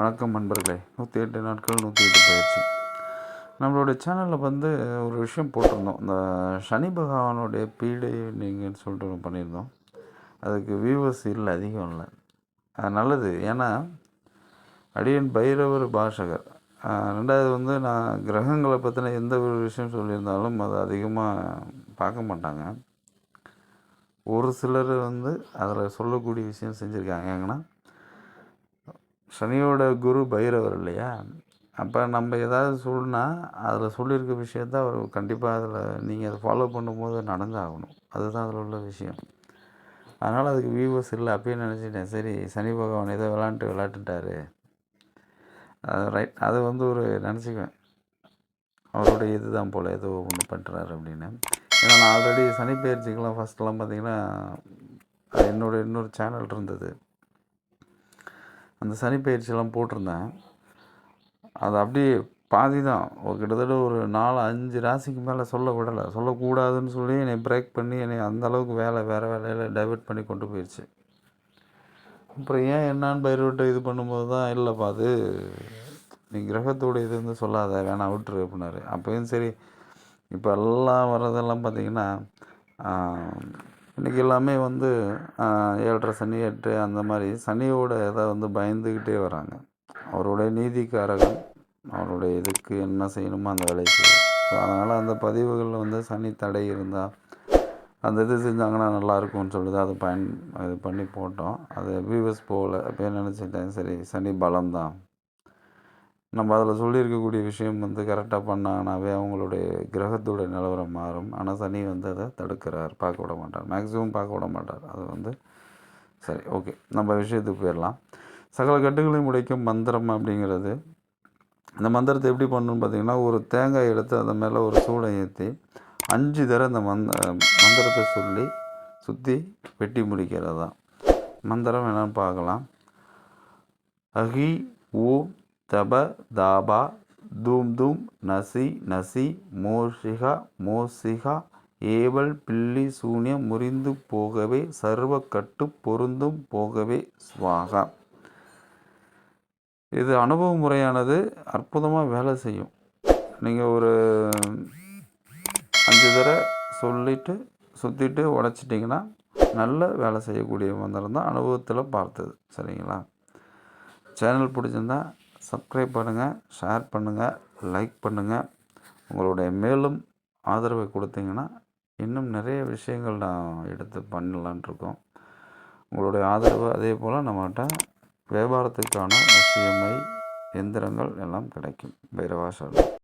வணக்கம் நண்பர்களே. நூற்றி எட்டு நாட்கள் நூற்றி எட்டு பயிற்சி. நம்மளுடைய சேனலில் வந்து ஒரு விஷயம் போட்டிருந்தோம். இந்த சனி பகவானுடைய பீடை நீங்கன்னு சொல்லிட்டு ஒன்று பண்ணியிருந்தோம். அதுக்கு வியூவர்ஸ் இல்லை அதிகம் இல்லை. அது நல்லது. ஏன்னா அடியன் பைரவர் பாஷகர். ரெண்டாவது வந்து நான் கிரகங்களை பற்றின எந்த ஒரு விஷயம் சொல்லியிருந்தாலும் அதை அதிகமாக பார்க்க மாட்டாங்க. ஒரு சிலர் வந்து அதில் சொல்லக்கூடிய விஷயம் செஞ்சுருக்காங்க. ஏங்கன்னா சனியோட குரு பைரவர் இல்லையா? அப்போ நம்ம ஏதாவது சொல்லுனா அதில் சொல்லியிருக்க விஷயத்த அவர் கண்டிப்பாக அதில் நீங்கள் அதை ஃபாலோ பண்ணும்போது நடந்தாகணும். அதுதான் அதில் உள்ள விஷயம். அதனால் அதுக்கு வியூவர்ஸ் இல்லை. அப்பயே நினச்சிட்டேன். சரி சனி பகவான் ஏதோ விளாண்டுட்டு விளாட்டுட்டாரு அது ரைட் அது வந்து ஒரு நினச்சிக்குவேன். அவருடைய இதுதான் போல். ஏதோ ஒன்று பண்ணுறாரு அப்படின்னு. ஏன்னா நான் ஆல்ரெடி சனி பயிற்சிக்கெலாம் ஃபஸ்ட்டெலாம் பார்த்தீங்கன்னா என்னோட இன்னொரு சேனல் இருந்தது. அந்த சனி பயிற்சியெல்லாம் போட்டிருந்தேன். அது அப்படியே பாதி தான் கிட்டத்தட்ட ஒரு நாலு அஞ்சு ராசிக்கு மேலே சொல்ல விடலை. சொல்லக்கூடாதுன்னு சொல்லி என்னை பிரேக் பண்ணி என்னை அந்த அளவுக்கு வேலை வேறு வேலையில் டைவெர்ட் பண்ணி கொண்டு போயிடுச்சு அப்புறம் ஏன் என்னான்னு பயிர்விட்டு இது பண்ணும்போது தான் இல்லைப்பா அது. நீ கிரகத்தோட இது வந்து சொல்லாத வேணாம் விட்டுரு அப்படின்னாரு. அப்போயும் சரி இப்போ எல்லாம் வர்றதெல்லாம் பார்த்தீங்கன்னா இன்றைக்கி எல்லாமே வந்து ஏழரை சனி எட்டு அந்த மாதிரி சனியோட இதை வந்து பயந்துக்கிட்டே வராங்க. அவருடைய நீதிக்காரகம் அவருடைய இதுக்கு என்ன செய்யணுமோ அந்த வேலையை செய்யும் ஸோ அதனால் அந்த பதிவுகளில் வந்து சனி தடை இருந்தால் அந்த இது செஞ்சாங்கன்னா நல்லாயிருக்கும்னு சொல்லிட்டு அது அதை பயன் இது பண்ணி போட்டோம். அது வியூவர்ஸ் போகல. அப்போ நினச்சிட்டேன் சரி சனி பலம் தான் நம்ம அதில் சொல்லியிருக்கக்கூடிய விஷயம் வந்து கரெக்டாக பண்ணாங்கனாவே அவங்களுடைய கிரகத்துடைய நிலவரம் மாறும். ஆனால் சனி வந்து அதை தடுக்கிறார் பார்க்க விட மாட்டார். மேக்ஸிமம் பார்க்க விட மாட்டார். அது வந்து சரி ஓகே. நம்ம விஷயத்துக்கு போயிடலாம். சகல கட்டுகளையும் உடைக்கும் மந்திரம் அப்படிங்கிறது இந்த மந்திரத்தை எப்படி பண்ணணும்னு பார்த்தீங்கன்னா ஒரு தேங்காய் எடுத்து அதை மேலே ஒரு சூளை ஏற்றி அஞ்சு தடவை அந்த மந்த மந்திரத்தை சொல்லி சுற்றி வெட்டி முடிக்கிறது தான் மந்திரம் என்னென்னு பார்க்கலாம். அஹி ஓம் தப தாபா தூம் தூம் நசி நசி மோஷிகா மோசிகா ஏவல் பில்லி சூன்யம் முறிந்து போகவே சர்வ கட்டு பொருந்தும் போகவே சுவாகா. இது அனுபவ முறையானது அற்புதமாக வேலை செய்யும். நீங்கள் ஒரு அஞ்சு தடவை சொல்லிட்டு சுற்றிட்டு உடச்சிட்டிங்கன்னா நல்ல வேலை செய்யக்கூடிய மந்திரம் தான் அனுபவத்தில் பார்த்தது. சரிங்களா? சேனல் பிடிச்சிருந்தா சப்ஸ்கிரைப் பண்ணுங்கள் ஷேர் பண்ணுங்கள் லைக் பண்ணுங்கள் உங்களுடைய மேலும் ஆதரவை கொடுத்தீங்கன்னா இன்னும் நிறைய விஷயங்கள் நான் எடுத்து பண்ணலான்ட்ருக்கோம் உங்களுடைய ஆதரவு அதே போல் நம்மகிட்ட வியாபாரத்துக்கான விஷயமை எந்திரங்கள் எல்லாம் கிடைக்கும். பைரவாசல்